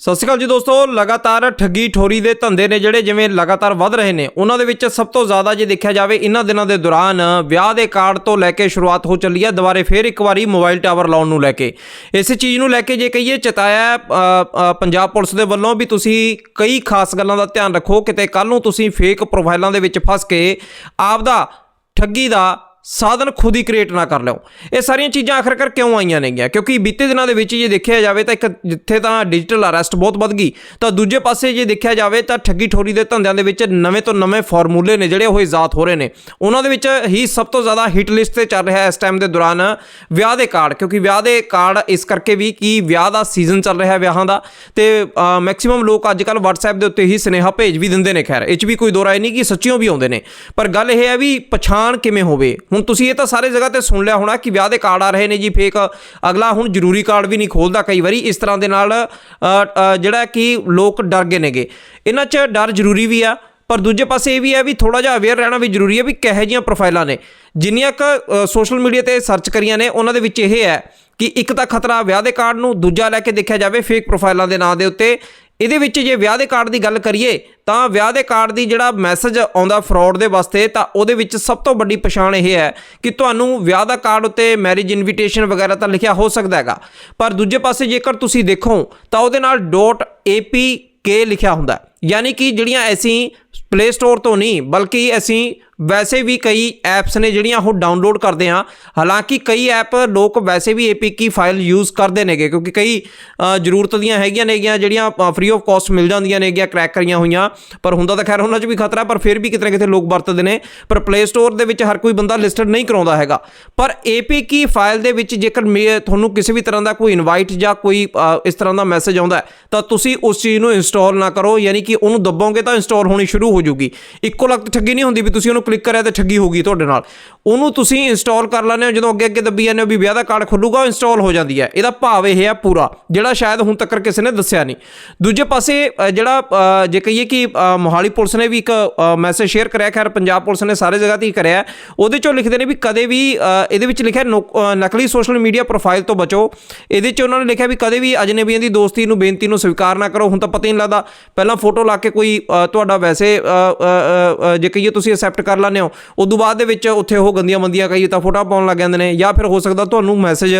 ਸਤਿ ਸ਼੍ਰੀ ਅਕਾਲ ਜੀ ਦੋਸਤੋ, ਲਗਾਤਾਰ ਠੱਗੀ ਠੋਰੀ ਦੇ ਧੰਦੇ ਨੇ ਜਿਹੜੇ ਜਿਵੇਂ ਲਗਾਤਾਰ ਵੱਧ ਰਹੇ ਨੇ, ਉਹਨਾਂ ਦੇ ਵਿੱਚ ਸਭ ਤੋਂ ਜ਼ਿਆਦਾ ਜੇ ਦੇਖਿਆ ਜਾਵੇ, ਇਹਨਾਂ ਦਿਨਾਂ ਦੇ ਦੌਰਾਨ ਵਿਆਹ ਦੇ ਕਾਰਡ ਤੋਂ ਲੈ ਕੇ ਸ਼ੁਰੂਆਤ ਹੋ ਚੱਲੀ ਹੈ, ਦੁਬਾਰੇ ਫੇਰ ਇੱਕ ਵਾਰੀ ਮੋਬਾਈਲ ਟਾਵਰ ਲਾਉਣ ਨੂੰ ਲੈ ਕੇ। ਇਸੇ ਚੀਜ਼ ਨੂੰ ਲੈ ਕੇ ਜੇ ਕਹੀਏ, ਚਤਾਇਆ ਪੰਜਾਬ ਪੁਲਿਸ ਦੇ ਵੱਲੋਂ ਵੀ ਤੁਸੀਂ ਕਈ ਖਾਸ ਗੱਲਾਂ ਦਾ ਧਿਆਨ ਰੱਖੋ, ਕਿਤੇ ਕੱਲ ਨੂੰ ਤੁਸੀਂ ਫੇਕ ਪ੍ਰੋਫਾਈਲਾਂ ਦੇ ਵਿੱਚ ਫਸ ਕੇ ਆਪਦਾ ਠੱਗੀ ਦਾ ਸਾਧਨ ਖੁਦ ਹੀ ਕ੍ਰੀਏਟ ਨਾ ਕਰ ਲਿਓ। ਇਹ ਸਾਰੀਆਂ ਚੀਜ਼ਾਂ ਆਖਰਕਾਰ ਕਿਉਂ ਆਈਆਂ ਨੇਗੀਆਂ? ਕਿਉਂਕਿ ਬੀਤੇ ਦਿਨਾਂ ਦੇ ਵਿੱਚ ਜੇ ਦੇਖਿਆ ਜਾਵੇ ਤਾਂ ਇੱਕ ਜਿੱਥੇ ਤਾਂ ਡਿਜੀਟਲ ਅਰੈਸਟ ਬਹੁਤ ਵੱਧ ਗਈ, ਤਾਂ ਦੂਜੇ ਪਾਸੇ ਜੇ ਦੇਖਿਆ ਜਾਵੇ ਤਾਂ ਠੱਗੀ ਠੋਰੀ ਦੇ ਧੰਦਿਆਂ ਦੇ ਵਿੱਚ ਨਵੇਂ ਤੋਂ ਨਵੇਂ ਫਾਰਮੂਲੇ ਨੇ ਜਿਹੜੇ ਉਹ ਇਜਾਦ ਹੋ ਰਹੇ ਨੇ। ਉਹਨਾਂ ਦੇ ਵਿੱਚ ਹੀ ਸਭ ਤੋਂ ਜ਼ਿਆਦਾ ਹਿੱਟ ਲਿਸਟ ਤੇ ਚੱਲ ਰਿਹਾ ਇਸ ਟਾਈਮ ਦੇ ਦੌਰਾਨ ਵਿਆਹ ਦੇ ਕਾਰਡ ਕਿਉਂਕਿ ਵਿਆਹ ਦੇ ਕਾਰਡ ਇਸ ਕਰਕੇ ਵੀ ਕਿ ਵਿਆਹ ਦਾ ਸੀਜ਼ਨ ਚੱਲ ਰਿਹਾ ਵਿਆਹਾਂ ਦਾ ਤੇ ਮੈਕਸਿਮਮ ਲੋਕ ਅੱਜ ਕੱਲ WhatsApp ਦੇ ਉੱਤੇ ਹੀ ਸੁਨੇਹਾ ਭੇਜ ਵੀ ਦਿੰਦੇ ਨੇ। ਖੈਰ, ਇਹ 'ਚ ਵੀ ਕੋਈ ਦੋ ਰਾਏ ਨਹੀਂ ਕਿ ਸੱਚੀਓ ਵੀ ਆਉਂਦੇ ਨੇ। ਪਰ ਗੱਲ ਇਹ ਹੈ ਵੀ ਪਛਾਣ ਕਿਵੇਂ ਹੋਵੇ? ਹੁਣ ਤੁਸੀਂ ਇਹ ਤਾਂ ਸਾਰੇ ਜਗ੍ਹਾ ਤੇ ਸੁਣ ਲਿਆ ਹੋਣਾ ਕਿ ਵਿਆਹ ਦੇ ਕਾਰਡ ਆ ਰਹੇ ਨੇ ਜੀ, ਫੇਕ। ਅਗਲਾ ਹੁਣ ਜ਼ਰੂਰੀ ਕਾਰਡ ਵੀ ਨਹੀਂ ਖੋਲਦਾ ਕਈ ਵਾਰੀ। ਇਸ ਤਰ੍ਹਾਂ ਦੇ ਨਾਲ ਜਿਹੜਾ ਕਿ ਲੋਕ ਡਰ ਗਏ ਨੇਗੇ। ਇਹਨਾਂ 'ਚ ਡਰ ਜ਼ਰੂਰੀ ਵੀ ਆ, ਪਰ ਦੂਜੇ ਪਾਸੇ ਇਹ ਵੀ ਹੈ ਵੀ ਥੋੜਾ ਜਿਹਾ ਅਵੇਅਰ ਰਹਿਣਾ ਵੀ ਜ਼ਰੂਰੀ ਹੈ ਵੀ ਕਿਹੋ ਜਿਹੀਆਂ ਪ੍ਰੋਫਾਈਲਾਂ ਨੇ। ਜਿੰਨੀਆਂ ਕ ਸੋਸ਼ਲ ਮੀਡੀਆ ਤੇ ਸਰਚ ਕਰੀਆਂ ਨੇ, ਉਹਨਾਂ ਦੇ ਵਿੱਚ ਇਹ ਹੈ ਕਿ ਇੱਕ ਤਾਂ ਖਤਰਾ ਵਿਆਹ ਦੇ ਕਾਰਡ ਨੂੰ, ਦੂਜਾ ਲੈ ਕੇ ਦੇਖਿਆ ਜਾਵੇ ਫੇਕ ਪ੍ਰੋਫਾਈਲਾਂ ਦੇ ਨਾਂ ਦੇ ਉੱਤੇ। ਇਹਦੇ ਵਿੱਚ ਜੇ ਵਿਆਹ ਦੇ ਕਾਰਡ ਦੀ ਗੱਲ ਕਰੀਏ, ਤਾਂ ਵਿਆਹ ਦੇ ਕਾਰਡ ਦੀ ਜਿਹੜਾ ਮੈਸੇਜ ਆਉਂਦਾ ਫਰਾਡ ਦੇ ਵਾਸਤੇ, ਤਾਂ ਉਹਦੇ ਵਿੱਚ ਸਭ ਤੋਂ ਵੱਡੀ ਪਛਾਣ ਇਹ ਹੈ ਕਿ ਤੁਹਾਨੂੰ ਵਿਆਹ ਦਾ ਕਾਰਡ ਉੱਤੇ ਮੈਰਿਜ ਇਨਵੀਟੇਸ਼ਨ ਵਗੈਰਾ ਤਾਂ ਲਿਖਿਆ ਹੋ ਸਕਦਾ ਹੈਗਾ। ਪਰ ਦੂਜੇ ਪਾਸੇ ਜੇਕਰ ਤੁਸੀਂ ਦੇਖੋ, ਤਾਂ ਉਹਦੇ ਨਾਲ .apk ਲਿਖਿਆ ਹੁੰਦਾ ਯਾਨੀ ਕਿ ਜਿਹੜੀਆਂ ਅਸੀਂ ਪਲੇ ਸਟੋਰ ਤੋਂ ਨਹੀਂ, ਬਲਕਿ ਅਸੀਂ ਵੈਸੇ ਵੀ ਕਈ ਐਪਸ ਨੇ ਜਿਹੜੀਆਂ ਉਹ ਡਾਊਨਲੋਡ ਕਰਦੇ ਹਾਂ। ਹਾਲਾਂਕਿ ਕਈ ਐਪ ਲੋਕ ਵੈਸੇ ਵੀ APK ਫਾਈਲ ਯੂਜ਼ ਕਰਦੇ ਨੇਗੇ ਕਿਉਂਕਿ ਕਈ ਜ਼ਰੂਰਤ ਦੀਆਂ ਹੈਗੀਆਂ ਨੇਗੀਆਂ ਜਿਹੜੀਆਂ ਫ੍ਰੀ ਆਫ ਕਾਸਟ ਮਿਲ ਜਾਂਦੀਆਂ ਨੇਗੀਆਂ ਕ੍ਰੈਕ ਕਰੀਆਂ ਹੋਈਆਂ। ਪਰ ਹੁੰਦਾ ਤਾਂ ਖੈਰ ਉਹਨਾਂ 'ਚ ਵੀ ਖਤਰਾ, ਪਰ ਫਿਰ ਵੀ ਕਿਤੇ ਨਾ ਕਿਤੇ ਲੋਕ ਵਰਤਦੇ ਨੇ। ਪਰ ਪਲੇ ਸਟੋਰ ਦੇ ਵਿੱਚ ਹਰ ਕੋਈ ਬੰਦਾ ਲਿਸਟਡ ਨਹੀਂ ਕਰਾਉਂਦਾ ਹੈਗਾ। ਪਰ APK ਫਾਈਲ ਦੇ ਵਿੱਚ ਜੇਕਰ ਮੇ- ਤੁਹਾਨੂੰ ਕਿਸੇ ਵੀ ਤਰ੍ਹਾਂ ਦਾ ਕੋਈ ਇਨਵਾਈਟ ਜਾਂ ਕੋਈ ਇਸ ਤਰ੍ਹਾਂ ਦਾ ਮੈਸੇਜ ਆਉਂਦਾ ਤਾਂ ਤੁਸੀਂ ਉਸ ਚੀਜ਼ ਨੂੰ ਇੰਸਟਾਲ ਨਾ ਕਰੋ। ਯਾਨੀ ਕਿ ਉਹਨੂੰ ਦੱਬੋਗੇ ਤਾਂ ਇੰਸਟਾਲ ਹੋਣੀ ਸ਼ੁਰੂ ਹੋ ਜੂਗੀ। ਇੱਕੋ ਲਖਤ ਠੱਗੀ ਨਹੀਂ ਹੁੰਦੀ ਵੀ ਤੁਸੀਂ ਉਹਨੂੰ ਕਲਿੱਕ ਕਰਿਆ ਤੇ ਠੱਗੀ ਹੋ ਗਈ ਤੁਹਾਡੇ ਨਾਲ। ਉਹਨੂੰ ਤੁਸੀਂ ਇੰਸਟਾਲ ਕਰ ਲੈਂਦੇ ਹੋ, ਜਦੋਂ ਅੱਗੇ ਅੱਗੇ ਦੱਬੀ ਜਾਂਦੇ ਹੋ ਵੀ ਵਿਆਹ ਦਾ ਕਾਰਡ ਖੁੱਲੂਗਾ, ਉਹ ਇੰਸਟਾਲ ਹੋ ਜਾਂਦੀ ਹੈ। ਇਹਦਾ ਭਾਵ ਇਹ ਹੈ ਪੂਰਾ, ਜਿਹੜਾ ਸ਼ਾਇਦ ਹੁਣ ਤੱਕ ਕਿਸੇ ਨੇ ਦੱਸਿਆ ਨਹੀਂ। ਦੂਜੇ ਪਾਸੇ ਜਿਹੜਾ ਜੇ ਕਹੀਏ ਕਿ ਮੋਹਾਲੀ ਪੁਲਿਸ ਨੇ ਵੀ ਇੱਕ ਮੈਸੇਜ ਸ਼ੇਅਰ ਕਰਿਆ, ਖੈਰ ਪੰਜਾਬ ਪੁਲਿਸ ਨੇ ਸਾਰੇ ਜਗ੍ਹਾ ਤੇ ਹੀ ਕਰਿਆ। ਉਹਦੇ ਚੋਂ ਲਿਖਦੇ ਨੇ ਵੀ ਕਦੇ ਵੀ ਇਹਦੇ ਵਿੱਚ ਲਿਖਿਆ ਨੋ- ਨਕਲੀ ਸੋਸ਼ਲ ਮੀਡੀਆ ਪ੍ਰੋਫਾਈਲ ਤੋਂ ਬਚੋ। ਇਹਦੇ 'ਚ ਉਹਨਾਂ ਨੇ ਲਿਖਿਆ ਵੀ ਕਦੇ ਵੀ ਅਜਨਬੀਆਂ ਦੀ ਦੋਸਤੀ ਨੂੰ ਬੇਨਤੀ ਨੂੰ ਸਵੀਕਾਰ ਨਾ ਕਰੋ। ਹੁਣ ਤਾਂ ਪਤਾ ਹੀ ਨਹੀਂ ਲੱਗਦਾ। ਪਹਿਲਾਂ ਫੋਟੋ ਲਾ ਕੇ ਕੋਈ ਤੁਹਾਡਾ ਵੈਸੇ ਜੇ ਕਹੀਏ ਤੁਸੀਂ ਅਸੈਪਟ ਕਰ ਲੈਂਦੇ ਹੋ। ਉਦੋਂ ਬਾਅਦ ਦੇ ਵਿੱਚ ਉੱਥੇ ਉਹ ਗੰਦੀਆਂ ਮੰਦੀਆਂ ਕਹੀਏ ਤਾਂ ਫੋਟੋ ਪਾਉਣ ਲੱਗ ਜਾਂਦੇ ਨੇ ਜਾਂ ਫਿਰ ਹੋ ਸਕਦਾ ਤੁਹਾਨੂੰ ਮੈਸੇਜ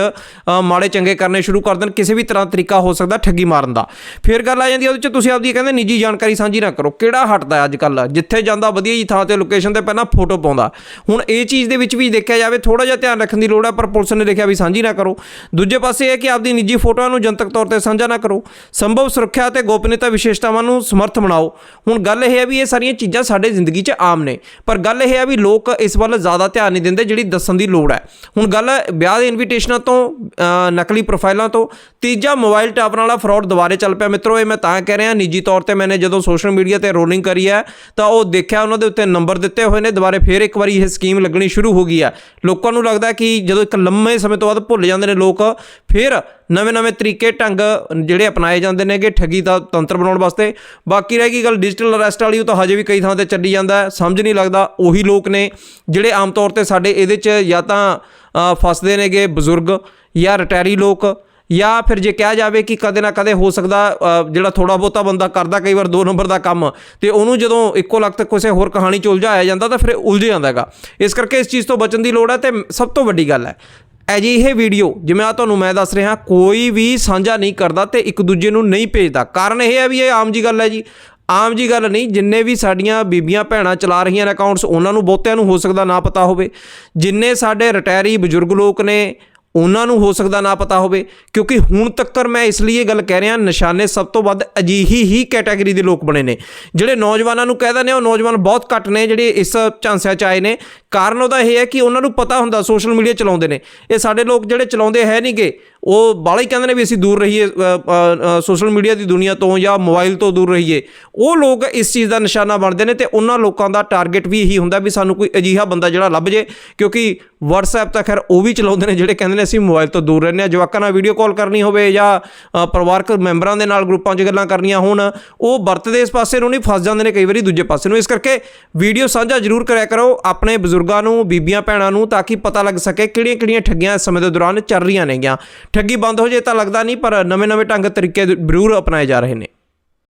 ਮਾੜੇ ਚੰਗੇ ਕਰਨੇ ਸ਼ੁਰੂ ਕਰ ਦੇਣ, ਕਿਸੇ ਵੀ ਤਰ੍ਹਾਂ ਤਰੀਕਾ ਹੋ ਸਕਦਾ ਠੱਗੀ ਮਾਰਨ ਦਾ। ਫਿਰ ਗੱਲ ਆ ਜਾਂਦੀ ਹੈ ਉਹਦੇ 'ਚ ਤੁਸੀਂ ਆਪਦੀ ਕਹਿੰਦੇ ਨਿੱਜੀ ਜਾਣਕਾਰੀ ਸਾਂਝੀ ਨਾ ਕਰੋ। ਕਿਹੜਾ ਹਟਦਾ ਅੱਜ ਕੱਲ ਜਿੱਥੇ ਜਾਂਦਾ ਵਧੀਆ ਜੀ ਥਾਂ ਤੇ ਲੋਕੇਸ਼ਨ ਤੇ ਪਹਿਲਾਂ ਫੋਟੋ ਪਾਉਂਦਾ। ਹੁਣ ਇਹ ਚੀਜ਼ ਦੇ ਵਿੱਚ ਵੀ ਦੇਖਿਆ ਜਾਵੇ ਥੋੜਾ ਜਿਹਾ ਧਿਆਨ ਰੱਖਣ ਦੀ ਲੋੜ ਹੈ ਪਰ ਪੁਲਿਸ ਨੇ ਲਿਖਿਆ ਵੀ ਸਾਂਝੀ ਨਾ ਕਰੋ। ਦੂਜੇ ਪਾਸੇ ਇਹ ਕਿ ਆਪਦੀ ਨਿੱਜੀ ਫੋਟੋਆਂ ਨੂੰ ਜਨਤਕ ਤੌਰ ਤੇ ਸਾਂਝਾ ਨਾ ਕਰੋ। ਸੰਭਵ ਸੁਰੱਖਿਆ ਤੇ ਗੋਪਨੀਯਤਾ ਵਿਸ਼ੇਸ਼ਤਾਵਾਂ ਨੂੰ ਸਮਰਥ ਬਣਾਓ। ਹੁਣ ਗੱਲ ਇਹ ਹੈ ਵੀ ਇਹ ਸਾਰੀਆਂ ਚੀਜ਼ਾਂ ਸਾਡੇ ਜ਼ਿੰਦਗੀ 'ਚ ਆਮ ਨੇ। ਪਰ ਗੱਲ ਇਹ ਹੈ ਵੀ ਲੋਕ ਇਸ ਵੱਲ ਜ਼ਿਆਦਾ ਧਿਆਨ ਨਹੀਂ ਦਿੰਦੇ ਜਿਹੜੀ ਦੱਸਣ ਦੀ ਲੋੜ ਹੈ। ਹੁਣ ਗੱਲ ਵਿਆਹ ਦੇ ਇਨਵੀਟੇਸ਼ਨਾਂ ਤੋਂ ਨਕਲੀ ਪ੍ਰੋਫਾਈਲਾਂ ਤੋਂ, ਤੀਜਾ ਮੋਬਾਈਲ ਟਾਵਰਾਂ ਵਾਲਾ ਫਰਾਡ ਦੁਬਾਰੇ ਚੱਲ ਪਿਆ। ਮਿੱਤਰੋ, ਇਹ ਮੈਂ ਤਾਂ ਕਹਿ ਰਿਹਾ, ਨਿੱਜੀ ਤੌਰ ਤੇ ਮੈਨੇ ਜਦੋਂ ਸੋਸ਼ਲ ਮੀਡੀਆ ਤੇ ਰੋਲਿੰਗ ਕਰੀ ਹੈ, ਤਾਂ ਉਹ ਦੇਖਿਆ ਉਹਨਾਂ ਦੇ ਉੱਤੇ ਨੰਬਰ ਦਿੱਤੇ ਹੋਏ ਨੇ। ਦੁਬਾਰੇ ਫੇਰ ਇੱਕ ਵਾਰੀ ਇਹ ਸਕੀਮ ਲੱਗਣੀ ਸ਼ੁਰੂ ਹੋ ਗਈ ਹੈ। ਲੋਕਾਂ ਨੂੰ ਲੱਗਦਾ ਕਿ ਜਦੋਂ ਇੱਕ ਲੰਮੇ ਸਮੇਂ ਤੋਂ ਬਾਅਦ ਭੁੱਲ ਜਾਂਦੇ ਨੇ ਲੋਕ, ਫਿਰ ਨਵੇਂ-ਨਵੇਂ ਤਰੀਕੇ ਢੰਗ ਜਿਹੜੇ ਅਪਣਾਏ ਜਾਂਦੇ ਨੇਗੇ, ਠੱਗੀ ਦਾ ਤੰਤਰ ਬਣਾਉਣ ਵਾਸਤੇ। ਬਾਕੀ ਰਹਿ ਗਈ ਗੱਲ ਡਿਜੀਟਲ ਅਰੈਸਟ ਵਾਲੀ, ਉਹ ਤਾਂ ਹਜੇ ਵੀ ਕਈ ਥਾਂ ਤੇ ਚੱਲੀ ਜਾਂਦਾ ਸਮਝ ਨਹੀਂ ਲੱਗਦਾ, ਉਹੀ ਲੋਕ ਨੇ ਜਿਹੜੇ ਆਮ ਤੌਰ ਤੇ ਸਾਡੇ ਇਹਦੇ 'ਚ ਜਾਂ ਤਾਂ ਫਸਦੇ ਨੇਗੇ ਬਜ਼ੁਰਗ ਜਾਂ ਰਿਟਾਇਰੀ ਲੋਕ, ਜਾਂ ਫਿਰ ਜੇ ਕਿਹਾ ਜਾਵੇ ਕਿ ਕਦੇ ਨਾ ਕਦੇ ਹੋ ਸਕਦਾ ਜਿਹੜਾ ਥੋੜਾ ਬਹੁਤਾ ਬੰਦਾ ਕਰਦਾ ਕਈ ਵਾਰ ਦੋ ਨੰਬਰ ਦਾ ਕੰਮ, ਤੇ ਉਹਨੂੰ ਜਦੋਂ ਇੱਕੋ ਲਖਤ ਕਿਸੇ ਹੋਰ ਕਹਾਣੀ ਚ ਉਲਝਾਇਆ ਜਾਂਦਾ, ਤਾਂ ਫਿਰ ਉਲਝ ਜਾਂਦਾ ਹੈਗਾ। ਇਸ ਕਰਕੇ ਇਸ ਚੀਜ਼ ਤੋਂ ਬਚਣ ਦੀ ਲੋੜ ਹੈ, ਤੇ ਸਭ ਤੋਂ ਵੱਡੀ ਗੱਲ ਹੈ ਅਜਿਹੇ ਵੀਡੀਓ, ਜਿਵੇਂ ਆ ਤੁਹਾਨੂੰ ਮੈਂ ਦੱਸ ਰਿਹਾ, ਕੋਈ ਵੀ ਸਾਂਝਾ ਨਹੀਂ ਕਰਦਾ ਤੇ ਇੱਕ ਦੂਜੇ ਨੂੰ ਨਹੀਂ ਭੇਜਦਾ। ਕਾਰਨ ਇਹ ਹੈ ਵੀ ਇਹ ਆਮ ਜੀ ਗੱਲ ਹੈ ਜੀ। ਆਮ ਜੀ ਗੱਲ ਨਹੀਂ, ਜਿੰਨੇ ਵੀ ਸਾਡੀਆਂ ਬੀਬੀਆਂ ਭੈਣਾਂ ਚਲਾ ਰਹੀਆਂ ਨੇ ਅਕਾਊਂਟਸ ਉਹਨਾਂ ਨੂੰ ਬਹੁਤਿਆਂ ਨੂੰ ਹੋ ਸਕਦਾ ਨਾ ਪਤਾ ਹੋਵੇ। ਜਿੰਨੇ ਸਾਡੇ ਰਿਟਾਇਰੀ ਬਜ਼ੁਰਗ ਲੋਕ ਨੇ ਉਹਨਾਂ ਨੂੰ ਹੋ ਸਕਦਾ ਨਾ ਪਤਾ ਹੋਵੇ, ਕਿਉਂਕਿ ਹੁਣ ਤੱਕਰ ਮੈਂ ਇਸ ਲਈ ਇਹ ਗੱਲ ਕਹਿ ਰਿਹਾ, ਨਿਸ਼ਾਨੇ ਸਭ ਤੋਂ ਵੱਧ ਅਜਿਹੀ ਹੀ ਕੈਟਾਗਰੀ ਦੇ ਲੋਕ ਬਣੇ ਨੇ। ਜਿਹੜੇ ਨੌਜਵਾਨਾਂ ਨੂੰ ਕਹਿ ਦਿੰਦੇ ਆ ਉਹ ਨੌਜਵਾਨ ਬਹੁਤ ਘੱਟ ਨੇ, ਜਿਹੜੇ ਇਸ ਝਾਂਸਿਆਂ 'ਚ ਆਏ ਨੇ। ਕਾਰਨ ਉਹਦਾ ਇਹ ਹੈ ਕਿ ਉਹਨਾਂ ਨੂੰ ਪਤਾ ਹੁੰਦਾ, ਸੋਸ਼ਲ ਮੀਡੀਆ ਚਲਾਉਂਦੇ ਨੇ। ਇਹ ਸਾਡੇ ਲੋਕ ਜਿਹੜੇ ਚਲਾਉਂਦੇ ਹੈ ਨਹੀਂਗੇ ਉਹ ਬਾਲਾ ਕਹਿੰਦੇ ਨੇ ਵੀ ਅਸੀਂ ਦੂਰ ਰਹੀਏ ਸੋਸ਼ਲ ਮੀਡੀਆ ਦੀ ਦੁਨੀਆ ਤੋਂ ਜਾਂ ਮੋਬਾਈਲ ਤੋਂ ਦੂਰ ਰਹੀਏ। ਉਹ ਲੋਕ ਇਸ ਚੀਜ਼ ਦਾ ਨਿਸ਼ਾਨਾ ਬਣਦੇ ਨੇ ਤੇ ਉਹਨਾਂ ਲੋਕਾਂ ਦਾ ਟਾਰਗੇਟ ਵੀ ਇਹੀ ਹੁੰਦਾ ਵੀ ਸਾਨੂੰ ਕੋਈ ਅਜੀਹਾ ਬੰਦਾ ਜਿਹੜਾ ਲੱਭ ਜੇ, ਕਿਉਂਕਿ WhatsApp ਤਾਂ ਖੈਰ ਉਹ ਵੀ ਚਲਾਉਂਦੇ ਨੇ ਜਿਹੜੇ ਕਹਿੰਦੇ ਨੇ ਅਸੀਂ ਮੋਬਾਈਲ ਤੋਂ ਦੂਰ ਰਹਿੰਦੇ ਆ ਜਵਾਕਾਂ ਨਾਲ ਵੀਡੀਓ ਕਾਲ ਕਰਨੀ ਹੋਵੇ ਜਾਂ ਪਰਿਵਾਰਕ ਮੈਂਬਰਾਂ ਦੇ ਨਾਲ ਗਰੁੱਪਾਂ 'ਚ ਗੱਲਾਂ ਕਰਨੀਆਂ ਹੋਣ, ਉਹ ਵਰਤਦੇ ਇਸ ਪਾਸੇ ਨੂੰ ਨਹੀਂ ਫਸ ਜਾਂਦੇ ਨੇ ਕਈ ਵਾਰੀ ਦੂਜੇ ਪਾਸੇ ਨੂੰ। ਇਸ ਕਰਕੇ ਵੀਡੀਓ ਸਾਂਝਾ ਜ਼ਰੂਰ ਕਰਿਆ ਕਰੋ ਆਪਣੇ ਬਜ਼ੁਰਗਾਂ ਨੂੰ, ਬੀਬੀਆਂ, ਭੈਣਾਂ ਨੂੰ, ਤਾਂ ਕਿ ਪਤਾ ਲੱਗ ਸਕੇ ਕਿਹੜੀਆਂ-ਕਿਹੜੀਆਂ ਠੱਗੀਆਂ ਇਸ ਸਮੇਂ ਦੇ ਦੌਰਾਨ ਚੱਲ ਰਹੀਆਂ ਨੇਗੀਆਂ। ਠੱਗੀ ਬੰਦ ਹੋ ਜੇ ਤਾਂ ਲੱਗਦਾ ਨਹੀਂ, ਪਰ ਨਵੇਂ-ਨਵੇਂ ਢੰਗ ਤਰੀਕੇ ਜ਼ਰੂਰ ਅਪਣਾਏ ਜਾ ਰਹੇ ਨੇ।